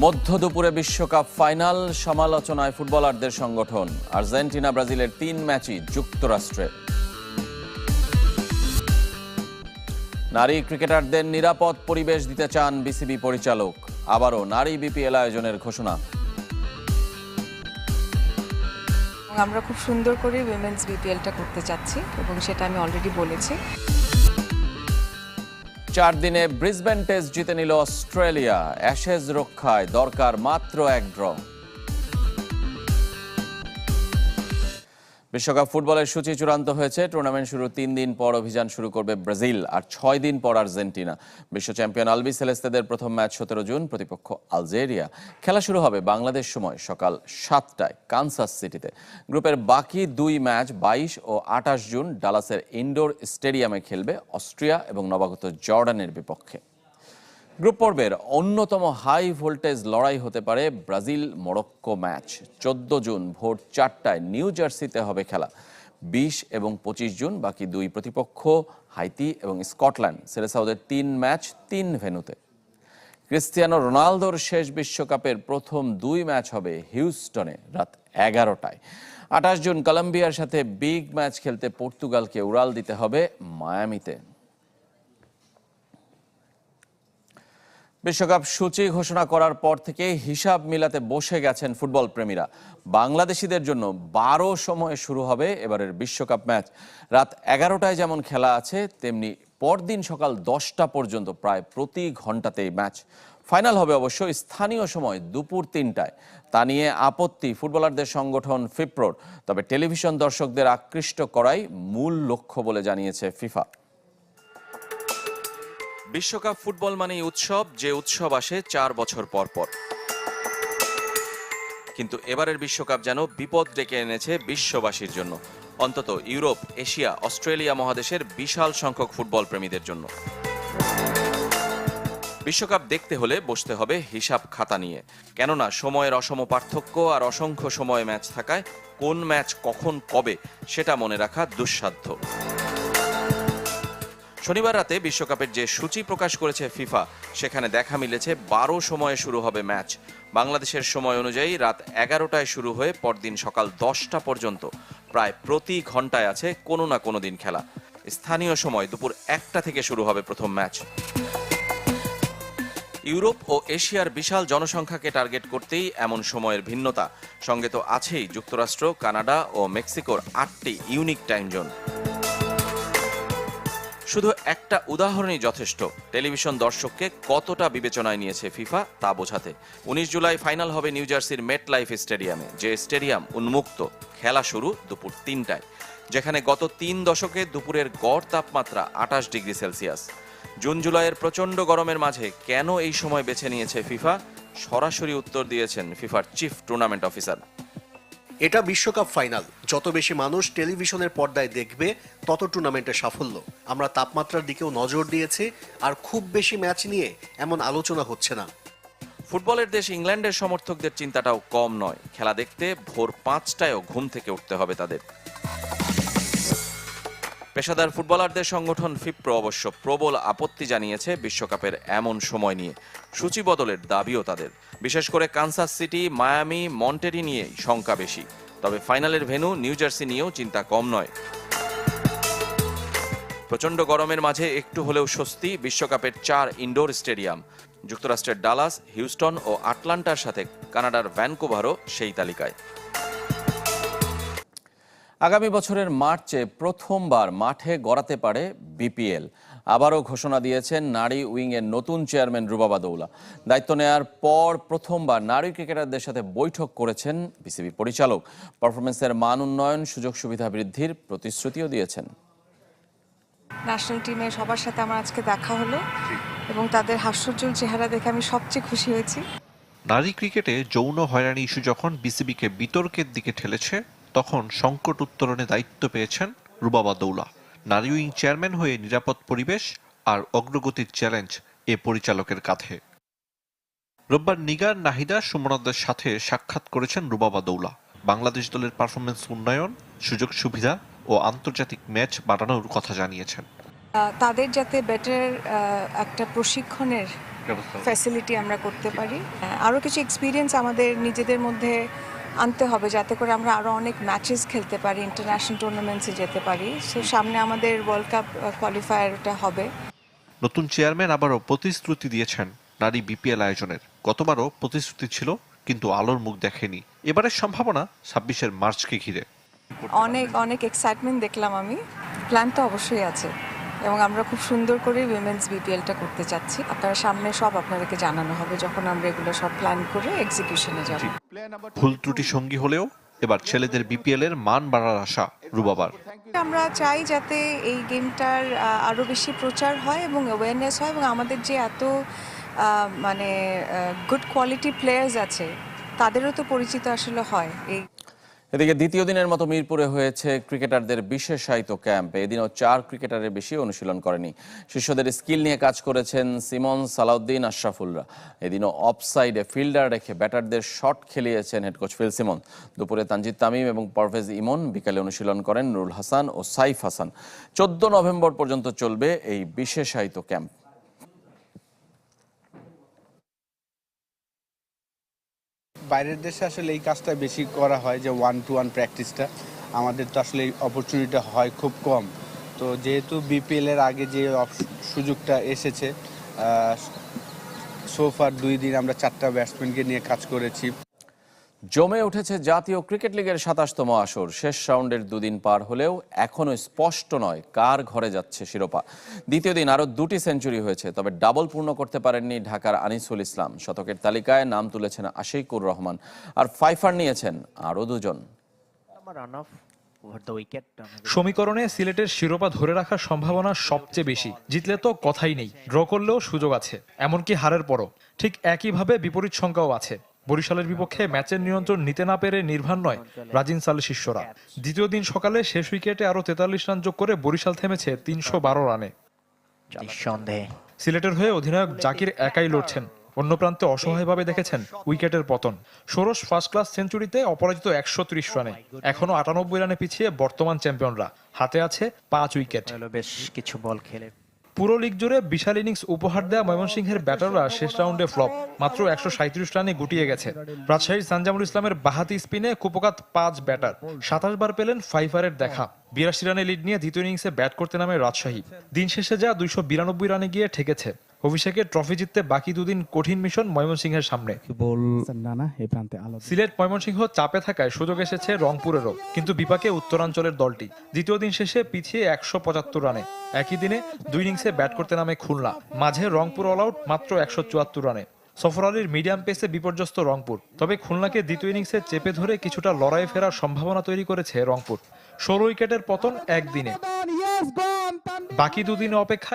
মধ্য দুপুরে বিশ্বকাপ ফাইনাল, সমালোচনায় ফুটবলারদের সংগঠন। আর্জেন্টিনা, ব্রাজিলের তিন ম্যাচই যুক্তরাষ্ট্রে। নারী ক্রিকেটারদের নিরাপদ পরিবেশ দিতে চান বিসিবি পরিচালক। আবারও নারী বিপিএল আয়োজনের ঘোষণা। আমরা খুব সুন্দর করে উইমেন্স বিপিএলটা করতে চাচ্ছি এবং সেটা আমি অলরেডি বলেছি। চার দিনে ব্রিসবেন টেস্ট জিতে নিল অস্ট্রেলিয়া। অ্যাশেজ রক্ষায় দরকার মাত্র এক ড্র। বিশ্বকাপ ফুটবলের সূচি চূড়ান্ত হয়েছে। টুর্নামেন্ট শুরু তিন দিন পর অভিযান শুরু করবে ব্রাজিল আর ছয় দিন পর আর্জেন্টিনা। বিশ্ব চ্যাম্পিয়ন আলবি সেলেস্তেদের প্রথম ম্যাচ সতেরো জুন, প্রতিপক্ষ আলজেরিয়া। খেলা শুরু হবে বাংলাদেশ সময় সকাল সাতটায় কানসাস সিটিতে। গ্রুপের বাকি দুই ম্যাচ বাইশ ও আঠাশ জুন ডালাসের ইনডোর স্টেডিয়ামে খেলবে অস্ট্রিয়া এবং নবাগত জর্ডানের বিপক্ষে। গ্রুপ পর্বের অন্যতম হাই ভোল্টেজ লড়াই হতে পারে ব্রাজিল মরক্কো ম্যাচ। চোদ্দ জুন ভোর চারটায় নিউ জার্সিতে হবে খেলা। বিশ এবং পঁচিশ জুন বাকি দুই প্রতিপক্ষ হাইতি এবং স্কটল্যান্ড, সেরেসাউদের তিন ম্যাচ, তিন ভেন্যুতে। ক্রিস্টিয়ানো রোনালদোর শেষ বিশ্বকাপের প্রথম দুই ম্যাচ হবে হিউস্টনে রাত এগারোটায়। আঠাশ জুন কলম্বিয়ার সাথে বিগ ম্যাচ খেলতে পর্তুগালকে উড়াল দিতে হবে মায়ামিতে। বিশ্বকাপ সূচি ঘোষণা করার পর থেকে হিসাব মিলাতে বসে গেছেন ফুটবল প্রেমীরা। বাংলাদেশিদের জন্য বারো সময়ে শুরু হবে এবারের বিশ্বকাপ ম্যাচ। রাত এগারোটায় যেমন খেলা আছে, তেমনি পরদিন সকাল দশটা পর্যন্ত প্রায় প্রতি ঘন্টাতেই ম্যাচ। ফাইনাল হবে অবশ্য স্থানীয় সময় দুপুর তিনটায়। তা নিয়ে আপত্তি ফুটবলারদের সংগঠন ফিপ্রোর। তবে টেলিভিশন দর্শকদের আকৃষ্ট করাই মূল লক্ষ্য বলে জানিয়েছে ফিফা। বিশ্বকাপ ফুটবল মানেই উৎসব, যে উৎসব আসে চার বছর পর পর। কিন্তু এবারের বিশ্বকাপ যেন বিপদ ডেকে এনেছে বিশ্ববাসীর জন্য। অন্তত ইউরোপ, এশিয়া, অস্ট্রেলিয়া মহাদেশের বিশাল সংখ্যক ফুটবল প্রেমীদের জন্য। বিশ্বকাপ দেখতে হলে বসতে হবে হিসাব খাতা নিয়ে। কেননা সময়ের অসম পার্থক্য আর অসংখ্য সময় ম্যাচ থাকায় কোন ম্যাচ কখন কবে সেটা মনে রাখা দুঃসাধ্য। শনিবার রাতে বিশ্বকাপের যে সূচি প্রকাশ করেছে ফিফা, সেখানে দেখা মিলেছে বারো সময়ে শুরু হবে ম্যাচ। বাংলাদেশের সময় অনুযায়ী রাত এগারোটায় শুরু হয়ে পরদিন সকাল দশটা পর্যন্ত প্রায় প্রতি ঘন্টায় আছে কোনো না কোনো দিন খেলা। স্থানীয় সময় দুপুর একটা থেকে শুরু হবে প্রথম ম্যাচ। ইউরোপ ও এশিয়ার বিশাল জনসংখ্যাকে টার্গেট করতেই এমন সময়ের ভিন্নতা। সঙ্গে তো আছেই যুক্তরাষ্ট্র, কানাডা ও মেক্সিকোর আটটি ইউনিক টাইম জোন। শুধু একটা উদাহরণই যথেষ্ট। টেলিভিশন দর্শককে কতটা বিবেচনায় নিয়েছে ফিফা তা বোঝাতে। উনিশ জুলাই ফাইনাল হবে নিউ জার্সির মেট লাইফ স্টেডিয়ামে, যে স্টেডিয়াম উন্মুক্ত। খেলা শুরু দুপুর তিনটায়, যেখানে গত তিন দশকে দুপুরের গড় তাপমাত্রা আঠাশ ডিগ্রি সেলসিয়াস। জুন জুলাইয়ের প্রচণ্ড গরমের মাঝে কেন এই সময় বেছে নিয়েছে ফিফা? সরাসরি উত্তর দিয়েছেন ফিফার চিফ টুর্নামেন্ট অফিসার। এটা বিশ্বকাপ ফাইনাল। যত বেশি মানুষ টেলিভিশনের পর্দায় দেখবে, তত টুর্নামেন্টের সাফল্য। আমরা তাপমাত্রার দিকেও নজর দিয়েছি, আর খুব বেশি ম্যাচ নিয়ে এমন আলোচনা হচ্ছে না। ফুটবলের দেশ ইংল্যান্ডের সমর্থকদের চিন্তাটাও কম নয়। খেলা দেখতে ভোর পাঁচটায়ও ঘুম থেকে উঠতে হবে তাদের। পেশাদার ফুটবলারদের সংগঠন ফিপ্রো অবশ্য প্রবল আপত্তি জানিয়েছে বিশ্বকাপের এমন সময় নিয়ে। সূচি বদলের দাবিও তাদের। বিশেষ করে কানসাস সিটি, মায়ামি, মন্টেরি নিয়ে শঙ্কা বেশি। তবে ফাইনালের ভেন্যু নিউ জার্সি নিয়েও চিন্তা কম নয়। প্রচণ্ড গরমের মাঝে একটু হলেও স্বস্তি বিশ্বকাপের চার ইনডোর স্টেডিয়াম। যুক্তরাষ্ট্রের ডালাস, হিউস্টন ও আটলান্টার সাথে কানাডার ভ্যানকুভারও সেই তালিকায়। আগামী বছরের মার্চে প্রথমবার মাঠে গড়াতে পারে বিপিএল। আবারও ঘোষণা দিয়েছেন নারী উইংয়ের নতুন চেয়ারম্যান রুবাবা দৌলা দায়িত্ব নেয়ার পর প্রথমবার নারী ক্রিকেটারদের সাথে বৈঠক করেছেন বিসিবি পরিচালক। পারফরমেন্সের মান উন্নয়ন সুযোগ সুবিধা বৃদ্ধির প্রতিশ্রুতিও দিয়েছেন। ন্যাশনাল টিমের সবার সাথে আমার আজকে দেখা হলো এবং তাদের হাস্যোজ্জ্বল চেহারা দেখে আমি সবচেয়ে খুশি হয়েছি। নারী ক্রিকেটে যৌন হয়রানি ইস্যু যখন বিসিবিকে বিতর্কের দিকে ঠেলেছে তখন সংকট উত্তরণে দায়িত্ব পেয়েছেন রুবাবা দৌলা নারী উইং চেয়ারম্যান হয়ে নিরাপদ পরিবেশ আর অগ্রগতির চ্যালেঞ্জ এ পরিচালকের কাঁধে। রোববার নিগার নাহিদা সুমনাদের সাথে সাক্ষাৎ করেছেন রুবাবা দৌলা বাংলাদেশ দলের পারফরমেন্স উন্নয়ন সুযোগ সুবিধা ও আন্তর্জাতিক ম্যাচ বাড়ানোর কথা জানিয়েছেন। তাদের যাতে বেটার একটা প্রশিক্ষণের ফ্যাসিলিটি আমরা করতে পারি। আরও কিছু এক্সপিরিয়েন্স আমাদের নিজেদের মধ্যে আনতে হবে যাতে করে আমরা আরও অনেক ম্যাচেস খেলতে পারি ইন্টারন্যাশনাল টুর্নামেন্টসে যেতে পারি। সো সামনে আমাদের ওয়ার্ল্ড কাপ কোয়ালিফায়ারটা হবে। নতুন চেয়ারম্যান আবারও প্রতিশ্রুতি দিয়েছেন নারী বিপিএল আয়োজনের। গতবারও প্রতিশ্রুতি ছিল কিন্তু আলোর মুখ দেখেনি। এবারের সম্ভাবনা ছাব্বিশের মার্চকে ঘিরে। অনেক অনেক এক্সাইটমেন্ট দেখলাম আমি। প্ল্যান তো অবশ্যই আছে। এবং আমরা খুব সুন্দর করে উইমেন্স বিপিএলটা করতে চাচ্ছি। আপনারা সামনে সব আপনাদেরকে জানানো হবে যখন আমরা এগুলো সব প্ল্যান করে এক্সিকিউশনে যাব। ভুল ত্রুটি সঙ্গী হলেও এবার ছেলেদের বিপিএল এর মান বাড়ার আশা রুবাবার। আমরা চাই যাতে এই গেমটার আরও বেশি প্রচার হয় এবং অ্যাওয়ারনেস হয় এবং আমাদের যে এত মানে গুড কোয়ালিটি প্লেয়ার্স আছে তাদেরও তো পরিচিত আসলে হয়। এই এদিকে দ্বিতীয় দিনের মতো মিরপুরে হয়েছে ক্রিকেটারদের বিশেষায়িত ক্যাম্প। এদিনও চার ক্রিকেটারের বেশি অনুশীলন করেনি। শিষ্যদের স্কিল নিয়ে কাজ করেছেন সিমন সালাউদ্দিন আশরাফুলরা। এদিনও অফসাইডে ফিল্ডার রেখে ব্যাটারদের শট খেলিয়েছেন হেড কোচ ফিল সিমন। দুপুরে তানজিদ তামিম এবং পারভেজ ইমন বিকালে অনুশীলন করেন নুরুল হাসান ও সাইফ হাসান। চোদ্দ নভেম্বর পর্যন্ত চলবে এই বিশেষায়িত ক্যাম্প। বাইরের দেশে আসলে এই কাজটা বেশি করা হয় যে ওয়ান টু ওয়ান প্র্যাকটিসটা আমাদের তো আসলে এই হয় খুব কম। তো যেহেতু বিপিএল এর আগে যে সুযোগটা এসেছে সোফার দুই দিন আমরা চারটা ব্যাটসম্যানকে নিয়ে কাজ করেছি। জমে উঠেছে জাতীয় ক্রিকেট লিগের সাতাশতম আসর। শেষ রাউন্ডের দুদিন পার হলেও এখনও স্পষ্ট নয় কার ঘরে যাচ্ছে শিরোপা। দ্বিতীয় দিন আরও দুটি সেঞ্চুরি হয়েছে তবে ডাবল পূর্ণ করতে পারেননি ঢাকার আনিসুল ইসলাম। শতকের তালিকায় নাম তুলেছেন আশিকুর রহমান আর ফাইফার নিয়েছেন আরও দুজন। সমীকরণে সিলেটের শিরোপা ধরে রাখার সম্ভাবনা সবচেয়ে বেশি। জিতলে তো কথাই নেই ড্র করলেও সুযোগ আছে এমনকি হারের পরও। ঠিক একইভাবে বিপরীত সংখ্যাও আছে। বরিশালের বিপক্ষে ম্যাচের নিয়ন্ত্রণ নিতে না পেরে নির্ভার নয় রাজিন সালের শিষ্যরা। দ্বিতীয় দিন সকালে শেষ উইকেটে আরও তেতাল্লিশ রান যোগ করে বরিশাল থেমেছে তিনশো বারো রানে। সিলেটের হয়ে অধিনায়ক জাকির একাই লড়ছেন। অন্য প্রান্তে অসহায়ভাবে দেখেছেন উইকেটের পতন। ষোড়শ ফার্স্ট ক্লাস সেঞ্চুরিতে অপরাজিত একশো ত্রিশ রানে। এখনও আটানব্বই রানে পিছিয়ে বর্তমান চ্যাম্পিয়নরা। হাতে আছে পাঁচ উইকেট। বেশ কিছু বল খেলে। পুরো লিগ জুড়ে বিশাল ইনিংস উপহার দেয়া ময়মনসিংহের ব্যাটাররা শেষ রাউন্ডে ফ্লপ। মাত্র একশো রানে গুটিয়ে গেছে। রাজশাহীর সানজামুল ইসলামের বাহাতি স্পিনে কুপকাত পাঁচ ব্যাটার। সাতাশ বার পেলেন ফাইফারের দেখা। বিরাশি রানে লিড নিয়ে দ্বিতীয় ইনিংসে ব্যাট করতে নামে রাজশাহী। দিন শেষে যা দুইশো বিরানব্বই রানে গিয়ে ঠেকেছে। অভিষেকের ট্রফি জিততে বাকি দুদিন কঠিন মিশন ময়মনসিংহের সামনে। নানা এই প্রান্তে সিলেট ময়মনসিংহ চাপে থাকায় সুযোগ এসেছে রংপুরেরও কিন্তু বিপাকে উত্তরাঞ্চলের দলটি। দ্বিতীয় দিন শেষে পিছিয়ে একশো পঁচাত্তর রানে। একই দিনে দুই ইনিংসে ব্যাট করতে নামে খুলনা। মাঝে রংপুর অল আউট মাত্র একশো চুয়াত্তর রানে। সফর আলীর মিডিয়াম পেসে বিপর্যস্ত রংপুর। তবে খুলনাকে দ্বিতীয় ইনিংসে চেপে ধরে কিছুটা লড়াই ফেরার সম্ভাবনা তৈরি করেছে রংপুর। ষোলো উইকেটের পতন একদিনে। বাকি দুদিনে অপেক্ষা